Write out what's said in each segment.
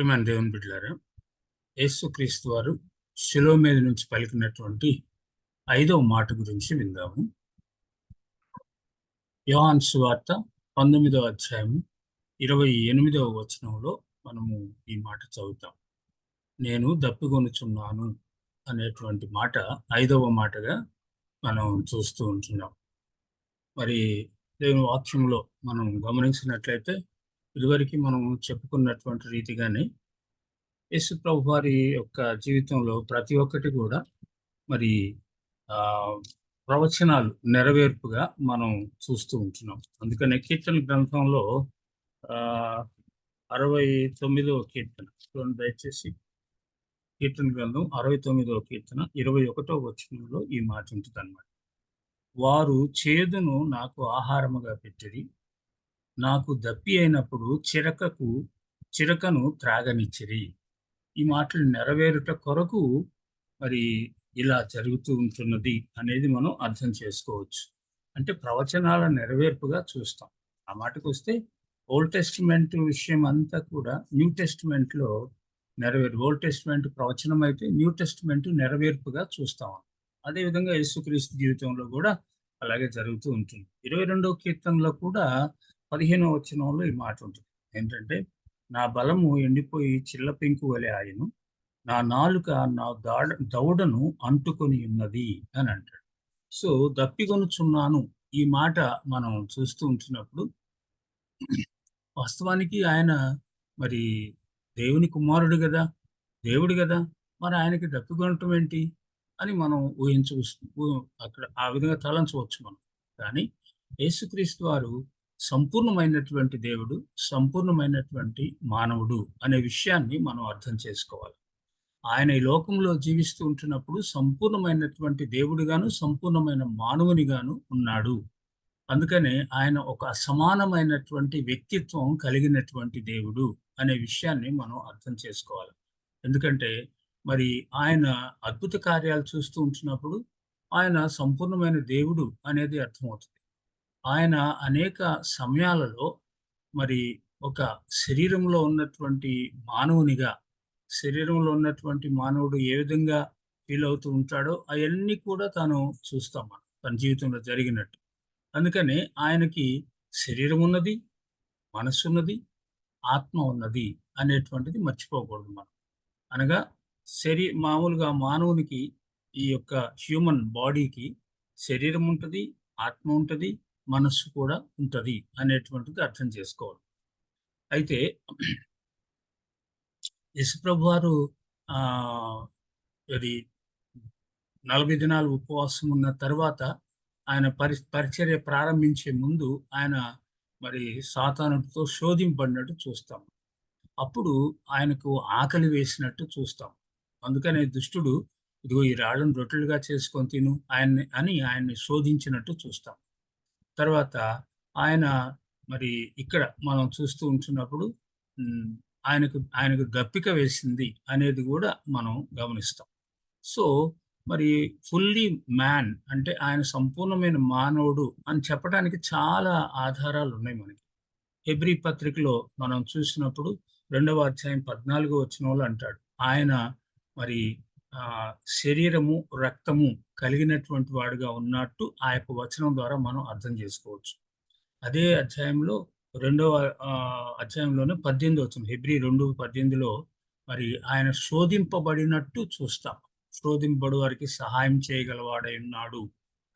ప్రియమైన దేవుని బిడ్డలారా యేసుక్రీస్తు వారు శిలో మీద నుంచి పలికినటువంటి ఐదవ మాట గురించి విందాము. యోహాన్ సువార్త పంతొమ్మిదవ అధ్యాయము ఇరవై ఎనిమిదవ వచనంలో మనము ఈ మాట చదువుతాం. నేను దప్పికొనుచున్నాను అనేటువంటి మాట ఐదవ మాటగా మనం చూస్తూ ఉంటున్నాం. మరి దేవుని వాక్యంలో మనం గమనించినట్లయితే ఇదివరకు మనం చెప్పుకున్నటువంటి రీతిగానే యేసు ప్రభు వారి యొక్క జీవితంలో ప్రతి ఒక్కటి కూడా మరి ప్రవచనాలు నెరవేర్పుగా మనం చూస్తూ ఉంటున్నాం. అందుకనే కీర్తన గ్రంథంలో అరవై తొమ్మిదవ కీర్తన. చూడండి దయచేసి. కీర్తన గ్రంథం అరవై తొమ్మిదవ కీర్తన ఇరవై ఒకటో వచనంలో ఈ మాట ఉంటుంది అనమాట వారు చేదును నాకు ఆహారముగా పెట్టిరి నాకు దప్పి అయినప్పుడు చిరకకు చిరకను త్రాగనిచ్చిరి. ఈ మాటలు నెరవేరుట కొరకు మరి ఇలా జరుగుతూ ఉంటున్నది అనేది మనం అర్థం చేసుకోవచ్చు. అంటే ప్రవచనాల నెరవేర్పుగా చూస్తాం. ఆ మాటకు వస్తే ఓల్డ్ టెస్టిమెంట్ విషయం అంతా కూడా న్యూ టెస్ట్మెంట్లో నెరవేరు ఓల్డ్ టెస్టిమెంట్ ప్రవచనం అయితే న్యూ టెస్టిమెంట్ నెరవేర్పుగా చూస్తాం. అదేవిధంగా యేసుక్రీస్తు జీవితంలో కూడా అలాగే జరుగుతూ ఉంటుంది. ఇరవై రెండవ కీర్తనలో కూడా పదిహేనవ వచ్చినంలో ఈ మాట ఉంటుంది. ఏంటంటే నా బలము ఎండిపోయి చిల్ల పెంకు వలె ఆయను. నా నాలుక నా దాడ దౌడను అంటుకొని ఉన్నది అని అంటాడు. సో దప్పికొనుచున్నాను ఈ మాట మనం చూస్తూ ఉంటున్నప్పుడు వాస్తవానికి ఆయన మరి దేవుని కుమారుడు కదా దేవుడు కదా మరి ఆయనకి దప్పికొనటం ఏంటి అని మనం ఊహించవచ్చు. అక్కడ ఆ విధంగా తలంచవచ్చు మనం. కానీ యేసుక్రీస్తు వారు సంపూర్ణమైనటువంటి దేవుడు సంపూర్ణమైనటువంటి మానవుడు అనే విషయాన్ని మనం అర్థం చేసుకోవాలి. ఆయన ఈ లోకంలో జీవిస్తూ ఉంటున్నప్పుడు సంపూర్ణమైనటువంటి దేవుడిగాను సంపూర్ణమైన మానవునిగాను ఉన్నాడు. అందుకనే ఆయన ఒక అసమానమైనటువంటి వ్యక్తిత్వం కలిగినటువంటి దేవుడు అనే విషయాన్ని మనం అర్థం చేసుకోవాలి. ఎందుకంటే మరి ఆయన అద్భుత కార్యాలు చూస్తూ ఉంటున్నప్పుడు ఆయన సంపూర్ణమైన దేవుడు అనేది అర్థమవుతుంది. ఆయన అనేక సమయాలలో మరి ఒక శరీరంలో ఉన్నటువంటి మానవునిగా శరీరంలో ఉన్నటువంటి మానవుడు ఏ విధంగా ఫీల్ అవుతూ ఉంటాడో అవన్నీ కూడా తాను చూస్తాం మనం తన జీవితంలో జరిగినట్టు. అందుకని ఆయనకి శరీరం ఉన్నది మనస్సు ఉన్నది ఆత్మ ఉన్నది అనేటువంటిది మర్చిపోకూడదు మనం. అనగా శరీ మామూలుగా మానవునికి ఈ యొక్క హ్యూమన్ బాడీకి శరీరం ఉంటుంది ఆత్మ ఉంటుంది మనస్సు కూడా ఉంటుంది అనేటువంటిది అర్థం చేసుకోవాలి. అయితే యశుప్రభు వారు అది నలభై దినాలు ఉపవాసం ఉన్న తర్వాత ఆయన పరి పరిచర్య ప్రారంభించే ముందు ఆయన మరి సాతానుడితో శోధింపడినట్టు చూస్తాం. అప్పుడు ఆయనకు ఆకలి వేసినట్టు చూస్తాం. అందుకనే దుష్టుడు ఇదిగో ఈ రాళ్ళను రొట్టెలుగా చేసుకొని తిను ఆయన్ని అని ఆయన్ని శోధించినట్టు చూస్తాం. తర్వాత ఆయన మరి ఇక్కడ మనం చూస్తూ ఉంటున్నప్పుడు ఆయనకు ఆయనకు గప్పిక వేసింది అనేది కూడా మనం గమనిస్తాం. సో మరి ఫుల్లీ మ్యాన్ అంటే ఆయన సంపూర్ణమైన మానవుడు అని చెప్పడానికి చాలా ఆధారాలు ఉన్నాయి మనకి. హెబ్రి పత్రికలో మనం చూసినప్పుడు రెండవ అధ్యాయం పద్నాలుగో వచ్చిన వాళ్ళు అంటాడు ఆయన మరి శరీరము రక్తము కలిగినటువంటి వాడుగా ఉన్నట్టు ఆ యొక్క వచనం ద్వారా మనం అర్థం చేసుకోవచ్చు. అదే అధ్యాయంలో రెండవ అధ్యాయంలోనే పద్దెనిమిది వచ్చిన ఫిబ్రి రెండు పద్దెనిమిదిలో మరి ఆయన శోధింపబడినట్టు చూస్తాం. శోధింపబడు వారికి సహాయం చేయగలవాడై ఉన్నాడు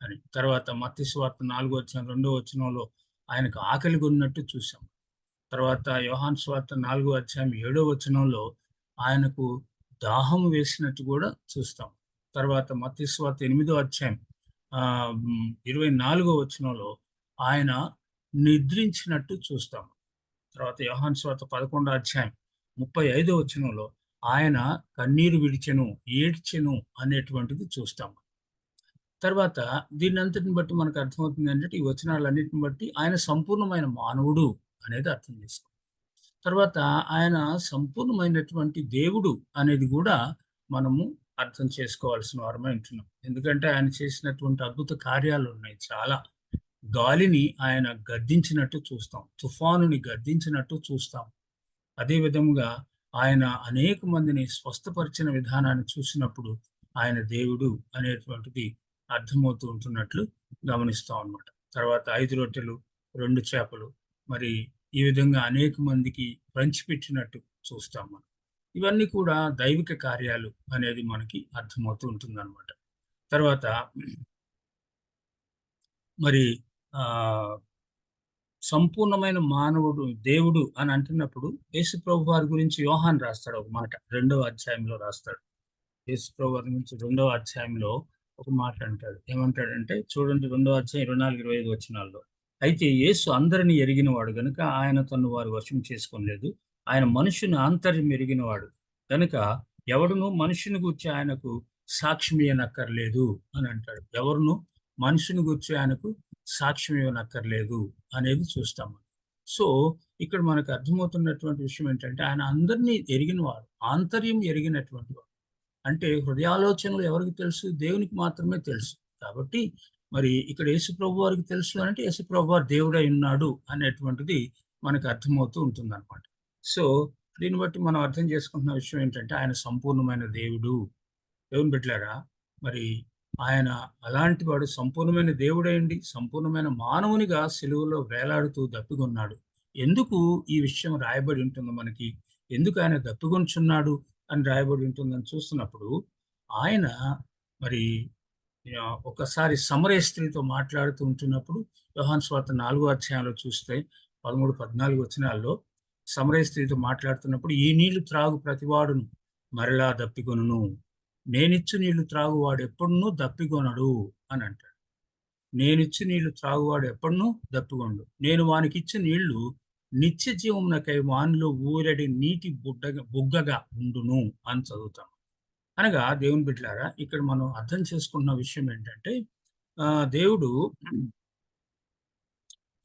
అని. తర్వాత మత్స్వార్త నాలుగో వచ్చిన రెండో వచనంలో ఆయనకు ఆకలి కొన్నట్టు చూసాం తర్వాత యోహాన్ స్వార్త నాలుగో అధ్యాయం ఏడో వచనంలో ఆయనకు దాహం వేసినట్టు కూడా చూస్తాం. తర్వాత మత్స్వార్త ఎనిమిదో అధ్యాయం ఇరవై నాలుగో వచనంలో ఆయన నిద్రించినట్టు చూస్తాం. తర్వాత యోహాన్ స్వార్త పదకొండో అధ్యాయం ముప్పై ఐదో వచనంలో ఆయన కన్నీరు విడిచెను ఏడ్చెను అనేటువంటిది చూస్తాం. తర్వాత దీని అంతటిని బట్టి మనకు అర్థమవుతుంది ఏంటంటే ఈ వచనాలన్నిటిని బట్టి ఆయన సంపూర్ణమైన మానవుడు అనేది అర్థం చేసుకోవాలి. తర్వాత ఆయన సంపూర్ణమైనటువంటి దేవుడు అనేది కూడా మనము అర్థం చేసుకోవాల్సిన వారమే ఉంటున్నాం. ఎందుకంటే ఆయన చేసినటువంటి అద్భుత కార్యాలు ఉన్నాయి. చాలా. గాలిని ఆయన గద్దించినట్టు చూస్తాం. తుఫానుని గద్దించినట్టు చూస్తాం. అదే విధముగా ఆయన అనేక మందిని స్వస్థపరిచిన విధానాన్ని చూసినప్పుడు ఆయన దేవుడు అనేటువంటిది అర్థమవుతూ ఉంటున్నట్లు గమనిస్తాం అన్నమాట. తర్వాత ఐదు రొట్టెలు రెండు చేపలు మరి ఈ విధంగా అనేక మందికి పంచిపెట్టినట్టు చూస్తాం మనం. ఇవన్నీ కూడా దైవిక కార్యాలు అనేది మనకి అర్థమవుతూ ఉంటుంది అనమాట తర్వాత మరి ఆ సంపూర్ణమైన మానవుడు దేవుడు అని అంటున్నప్పుడు యేసుప్రభు వారి గురించి యోహాన్ రాస్తాడు ఒక మాట రెండవ అధ్యాయంలో రాస్తాడు. యేసుప్రభు వారి గురించి రెండవ అధ్యాయంలో ఒక మాట అంటాడు. ఏమంటాడంటే చూడండి రెండవ అధ్యాయం ఇరవై నాలుగు ఇరవై ఐదు వచ్చినాల్లో అయితే యేసు అందరిని ఎరిగినవాడు గనుక ఆయన తను వారు వశం చేసుకోలేదు ఆయన మనుషుని ఆంతర్యం ఎరిగినవాడు. గనుక కనుక ఎవడును మనుషుని గురించి ఆయనకు సాక్ష్యం ఇవ్వనక్కర్లేదు అని అంటాడు. ఎవరును మనుషుని గురించి ఆయనకు సాక్ష్యం ఇవ్వనక్కర్లేదు అనేది చూస్తాం సో ఇక్కడ మనకు అర్థమవుతున్నటువంటి విషయం ఏంటంటే ఆయన అందరినీ ఎరిగినవాడు ఆంతర్యం ఎరిగినటువంటి వాడు. అంటే హృదయాలోచనలు ఎవరికి తెలుసు? దేవునికి మాత్రమే తెలుసు. కాబట్టి మరి ఇక్కడ యేసుప్రభు వారికి తెలుసు అంటే యేసుప్రభు వారు దేవుడై ఉన్నాడు అనేటువంటిది మనకు అర్థమవుతూ ఉంటుంది అనమాట సో దీన్ని బట్టి మనం అర్థం చేసుకుంటున్న విషయం ఏంటంటే ఆయన సంపూర్ణమైన దేవుడు. దేవుని పెట్టారా మరి ఆయన అలాంటి వాడు సంపూర్ణమైన దేవుడైండి సంపూర్ణమైన మానవునిగా సెలువులో వేలాడుతూ దప్పికొన్నాడు. ఎందుకు ఈ విషయం రాయబడి ఉంటుంది మనకి ఎందుకు ఆయన దప్పికొంచున్నాడు అని రాయబడి ఉంటుందని చూస్తున్నప్పుడు ఆయన మరి ఒకసారి సమరయ స్త్రీతో మాట్లాడుతూ ఉంటున్నప్పుడు యోహాన్ స్వార్త నాలుగో అధ్యాయంలో చూస్తే పదమూడు పద్నాలుగు వచనాల్లో సమరయ స్త్రీతో మాట్లాడుతున్నప్పుడు ఈ నీళ్ళు త్రాగు ప్రతివాడును మరలా దప్పికొనును. నేనిచ్చు నీళ్ళు త్రాగువాడు ఎప్పుడునూ దప్పికొనడు అని అంటాడు. నేనిచ్చు నీళ్ళు త్రాగువాడు ఎప్పుడునూ దప్పికొండు నేను వానికి ఇచ్చిన నీళ్ళు నిత్య జీవమునకై వానిలో ఊరడి నీటి బుడ్డగా బుగ్గగా ఉండును అని చదువుతాం. అనగా దేవుని బిడ్డలారా ఇక్కడ మనం అర్థం చేసుకున్న విషయం ఏంటంటే దేవుడు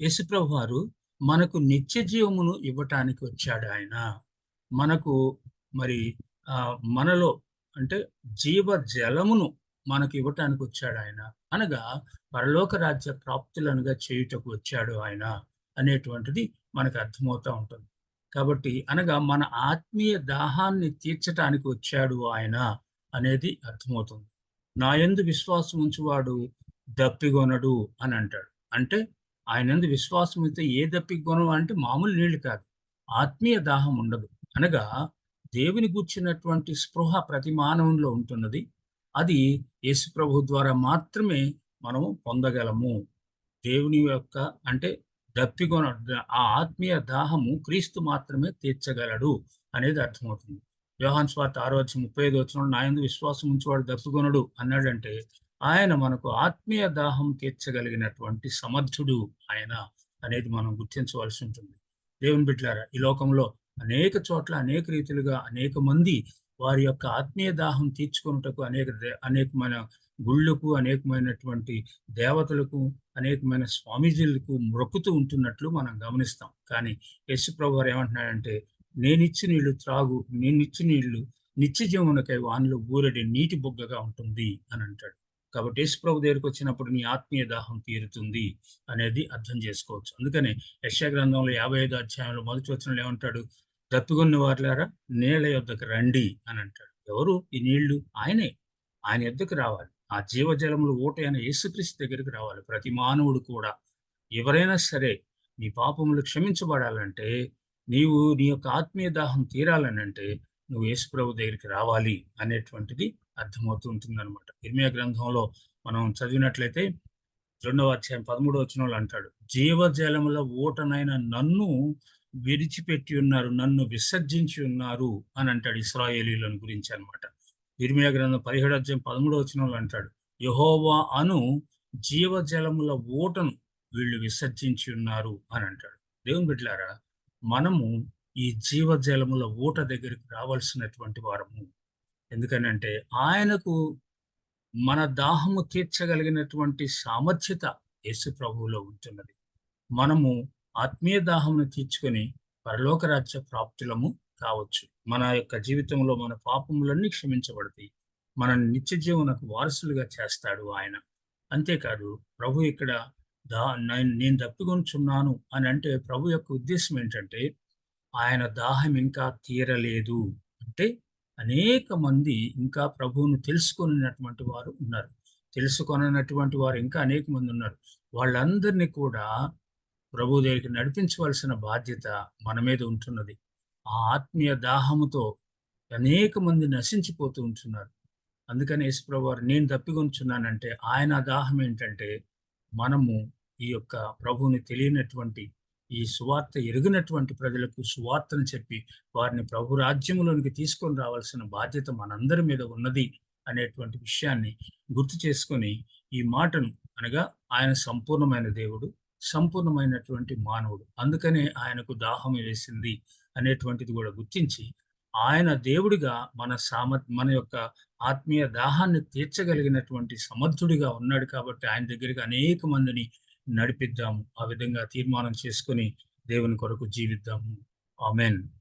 యేసుప్రభు వారు మనకు నిత్య జీవమును ఇవ్వటానికి వచ్చాడు ఆయన. మనకు మరి మనలో అంటే జీవ జలమును మనకు ఇవ్వటానికి వచ్చాడు ఆయన. అనగా పరలోక రాజ్య ప్రాప్తులనుగా చేయుటకు వచ్చాడు ఆయన అనేటువంటిది మనకు అర్థమవుతూ ఉంటుంది. కాబట్టి అనగా మన ఆత్మీయ దాహాన్ని తీర్చటానికి వచ్చాడు ఆయన అనేది అర్థమవుతుంది. నా ఎందు విశ్వాసం ఉంచువాడు దప్పిగొనడు అని అంటాడు. అంటే ఆయన ఎందు విశ్వాసం అయితే ఏ దప్పిగొనం అంటే మామూలు నీళ్ళు కాదు. ఆత్మీయ దాహం ఉండదు. అనగా దేవుని గుర్చినటువంటి స్పృహ ప్రతి మానవంలో ఉంటున్నది. అది యేసు ప్రభు ద్వారా మాత్రమే మనము పొందగలము. దేవుని యొక్క అంటే దప్పికొన ఆ ఆత్మీయ దాహము క్రీస్తు మాత్రమే తీర్చగలడు అనేది అర్థమవుతుంది. వ్యవహాన్ స్వార్థ ఆరో వచ్చి ముప్పై ఐదు వచ్చిన నాయందు విశ్వాసం ఉంచేవాడు దప్పుకొనడు అన్నాడంటే ఆయన మనకు ఆత్మీయ దాహం తీర్చగలిగినటువంటి సమర్థుడు ఆయన అనేది మనం గుర్తించవలసి ఉంటుంది. దేవుని బిడ్డారా ఈ లోకంలో అనేక చోట్ల అనేక రీతిలుగా అనేక మంది వారి యొక్క ఆత్మీయ దాహం తీర్చుకున్నటకు అనేక అనేక మన గుళ్ళకు అనేకమైనటువంటి దేవతలకు అనేకమైన స్వామీజీలకు మొక్కుతూ ఉంటున్నట్లు మనం గమనిస్తాం. కానీ యశుప్రభు గారు ఏమంటున్నాడంటే నేనిచ్చి నీళ్ళు త్రాగు నేనిచ్చి నీళ్ళు నిత్య జీవనకై వానిలో ఊరడి నీటి బొగ్గగా ఉంటుంది అని అంటాడు. కాబట్టి యేసుప్రభు దగ్గరికి వచ్చినప్పుడు నీ ఆత్మీయ దాహం తీరుతుంది అనేది అర్థం చేసుకోవచ్చు. అందుకనే యశా గ్రంథంలో యాభై ఐదు అధ్యాయంలో మొదటి వచ్చిన ఏమంటాడు? దత్తుగొన్న వారులారా నీళ్ళ యొద్దకు రండి అని అంటాడు. ఎవరు? ఈ నీళ్ళు ఆయనే. ఆయన యొద్దకు రావాలి. ఆ జీవజలములు ఓటే అయిన యేసుక్రీస్తు దగ్గరికి రావాలి. ప్రతి మానవుడు కూడా ఎవరైనా సరే నీ పాపములు క్షమించబడాలంటే నీవు నీ యొక్క ఆత్మీయ దాహం తీరాలని అంటే నువ్వు యేసుప్రభు దగ్గరికి రావాలి అనేటువంటిది అర్థమవుతూ ఉంటుంది అనమాట ఇర్మియా గ్రంథంలో మనం చదివినట్లయితే రెండవ అధ్యాయం పదమూడవ వచ్చిన వాళ్ళు అంటాడు జీవజలముల ఓటనైన నన్ను విడిచిపెట్టి ఉన్నారు నన్ను విసర్జించి ఉన్నారు అని అంటాడు ఇస్రాయేలీలను గురించి అనమాట ఇర్మియా గ్రంథం పదిహేడు అధ్యాయం పదమూడవ వచ్చిన వాళ్ళు అంటాడు యహోవా అను జీవజలముల ఓటను వీళ్ళు విసర్జించి ఉన్నారు అని అంటాడు. దేవుని బిడ్లారా మనము ఈ జీవజలముల ఊట దగ్గరికి రావాల్సినటువంటి వారము. ఎందుకనంటే ఆయనకు మన దాహము తీర్చగలిగినటువంటి సామర్థ్యత యేసు ప్రభువులో ఉంటున్నది. మనము ఆత్మీయ దాహమును తీర్చుకొని పరలోకరాజ్య ప్రాప్తులము కావచ్చు. మన యొక్క జీవితంలో మన పాపములన్నీ క్షమించబడతాయి. మన నిత్య జీవనకు వారసులుగా చేస్తాడు ఆయన. అంతేకాదు ప్రభు ఇక్కడ దా నేను తప్పికొంచున్నాను అని అంటే ప్రభు యొక్క ఉద్దేశం ఏంటంటే ఆయన దాహం ఇంకా తీరలేదు అంటే అనేక మంది ఇంకా ప్రభువును తెలుసుకొనినటువంటి వారు ఉన్నారు. తెలుసుకొననటువంటి వారు ఇంకా అనేక మంది ఉన్నారు. వాళ్ళందరినీ కూడా ప్రభు దగ్గరికి నడిపించవలసిన బాధ్యత మన మీద ఉంటున్నది. ఆ ఆత్మీయ దాహముతో అనేక మంది నశించిపోతూ ఉంటున్నారు. అందుకని యేసుప్రభు వారు నేను తప్పికొంచున్నానంటే ఆయన దాహం ఏంటంటే మనము ఈ యొక్క ప్రభువుని తెలియనటువంటి ఈ సువార్త ఎరిగినటువంటి ప్రజలకు సువార్తను చెప్పి వారిని ప్రభు రాజ్యములోనికి తీసుకొని రావాల్సిన బాధ్యత మనందరి మీద ఉన్నది అనేటువంటి విషయాన్ని గుర్తు చేసుకొని ఈ మాటను అనగా ఆయన సంపూర్ణమైన దేవుడు సంపూర్ణమైనటువంటి మానవుడు. అందుకనే ఆయనకు దాహం వేసింది అనేటువంటిది కూడా గుర్తించి ఆయన దేవుడిగా మన సామ మన యొక్క ఆత్మీయ దాహాన్ని తీర్చగలిగినటువంటి సమర్థుడిగా ఉన్నాడు కాబట్టి ఆయన దగ్గరికి అనేక మందిని నడిపిద్దాము. ఆ విధంగా తీర్మానం చేసుకొని దేవుని కొరకు జీవిద్దాము. ఆమెన్.